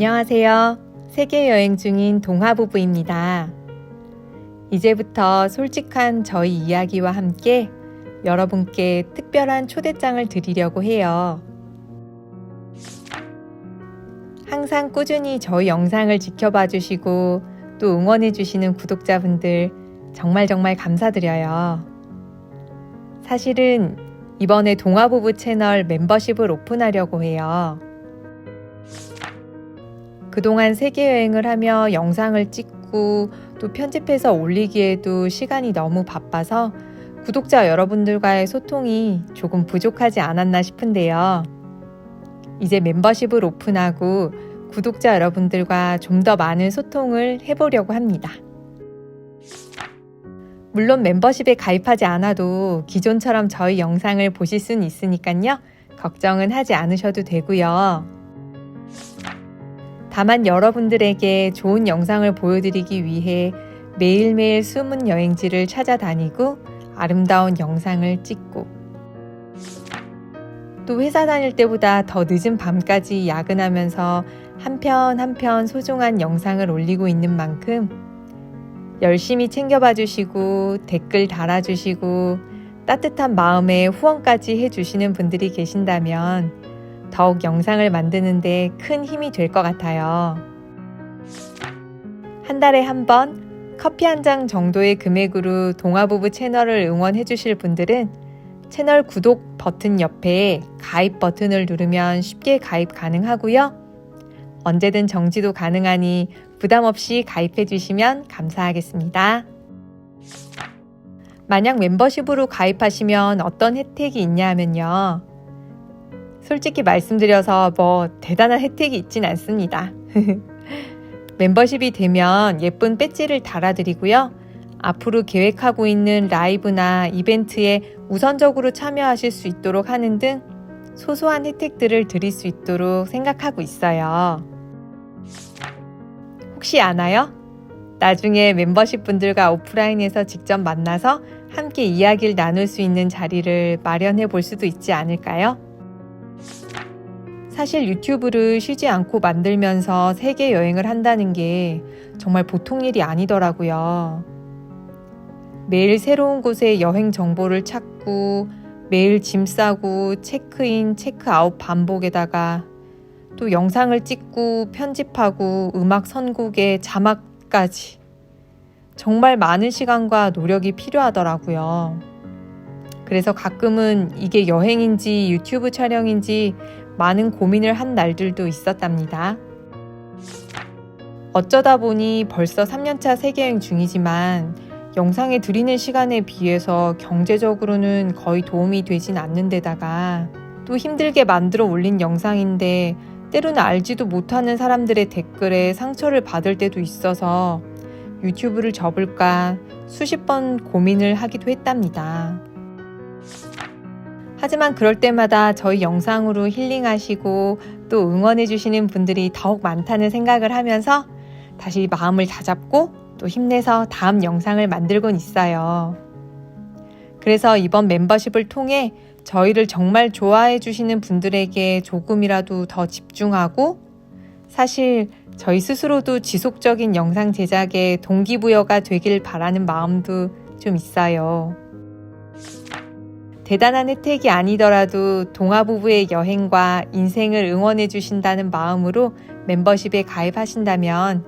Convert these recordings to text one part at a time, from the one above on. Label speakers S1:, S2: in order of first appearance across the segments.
S1: 안녕하세요. 세계 여행 중인 동화 부부입니다. 이제부터 솔직한 저희 이야기와 함께 여러분께 특별한 초대장을 드리려고 해요. 항상 꾸준히 저희 영상을 지켜봐 주시고 또 응원해 주시는 구독자분들 정말 정말 감사드려요. 사실은 이번에 동화부부 채널 멤버십을 오픈하려고 해요. 그동안 세계여행을 하며 영상을 찍고 또 편집해서 올리기에도 시간이 너무 바빠서 구독자 여러분들과의 소통이 조금 부족하지 않았나 싶은데요. 이제 멤버십을 오픈하고 구독자 여러분들과 좀 더 많은 소통을 해보려고 합니다. 물론 멤버십에 가입하지 않아도 기존처럼 저희 영상을 보실 수는 있으니까요. 걱정은 하지 않으셔도 되고요. 다만 여러분들에게 좋은 영상을 보여드리기 위해 매일매일 숨은 여행지를 찾아다니고 아름다운 영상을 찍고 또 회사 다닐 때보다 더 늦은 밤까지 야근하면서 한편 한편 소중한 영상을 올리고 있는 만큼 열심히 챙겨봐 주시고 댓글 달아주시고 따뜻한 마음에 후원까지 해주시는 분들이 계신다면 더욱 영상을 만드는데 큰 힘이 될 것 같아요. 한 달에 한 번 커피 한 잔 정도의 금액으로 동아부부 채널을 응원해 주실 분들은 채널 구독 버튼 옆에 가입 버튼을 누르면 쉽게 가입 가능하고요. 언제든 정지도 가능하니 부담 없이 가입해 주시면 감사하겠습니다. 만약 멤버십으로 가입하시면 어떤 혜택이 있냐 하면요. 솔직히 말씀드려서 뭐 대단한 혜택이 있진 않습니다. 멤버십이 되면 예쁜 배지를 달아드리고요. 앞으로 계획하고 있는 라이브나 이벤트에 우선적으로 참여하실 수 있도록 하는 등 소소한 혜택들을 드릴 수 있도록 생각하고 있어요. 혹시 아나요? 나중에 멤버십 분들과 오프라인에서 직접 만나서 함께 이야기를 나눌 수 있는 자리를 마련해 볼 수도 있지 않을까요? 사실 유튜브를 쉬지 않고 만들면서 세계 여행을 한다는 게 정말 보통 일이 아니더라고요. 매일 새로운 곳의 여행 정보를 찾고 매일 짐 싸고 체크인, 체크아웃 반복에다가 또 영상을 찍고 편집하고 음악 선곡에 자막까지 정말 많은 시간과 노력이 필요하더라고요. 그래서 가끔은 이게 여행인지 유튜브 촬영인지 많은 고민을 한 날들도 있었답니다. 어쩌다 보니 벌써 3년차 세계여행 중이지만 영상에 드리는 시간에 비해서 경제적으로는 거의 도움이 되진 않는 데다가 또 힘들게 만들어 올린 영상인데 때로는 알지도 못하는 사람들의 댓글에 상처를 받을 때도 있어서 유튜브를 접을까 수십 번 고민을 하기도 했답니다. 하지만 그럴 때마다 저희 영상으로 힐링하시고 또 응원해주시는 분들이 더욱 많다는 생각을 하면서 다시 마음을 다잡고 또 힘내서 다음 영상을 만들곤 있어요. 그래서 이번 멤버십을 통해 저희를 정말 좋아해 주시는 분들에게 조금이라도 더 집중하고 사실 저희 스스로도 지속적인 영상 제작에 동기부여가 되길 바라는 마음도 좀 있어요. 대단한 혜택이 아니더라도 동아부부의 여행과 인생을 응원해 주신다는 마음으로 멤버십에 가입하신다면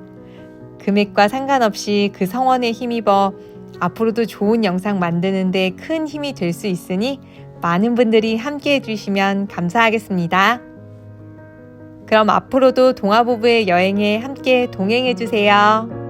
S1: 금액과 상관없이 그 성원에 힘입어 앞으로도 좋은 영상 만드는데 큰 힘이 될 수 있으니 많은 분들이 함께 해주시면 감사하겠습니다. 그럼 앞으로도 동아부부의 여행에 함께 동행해주세요.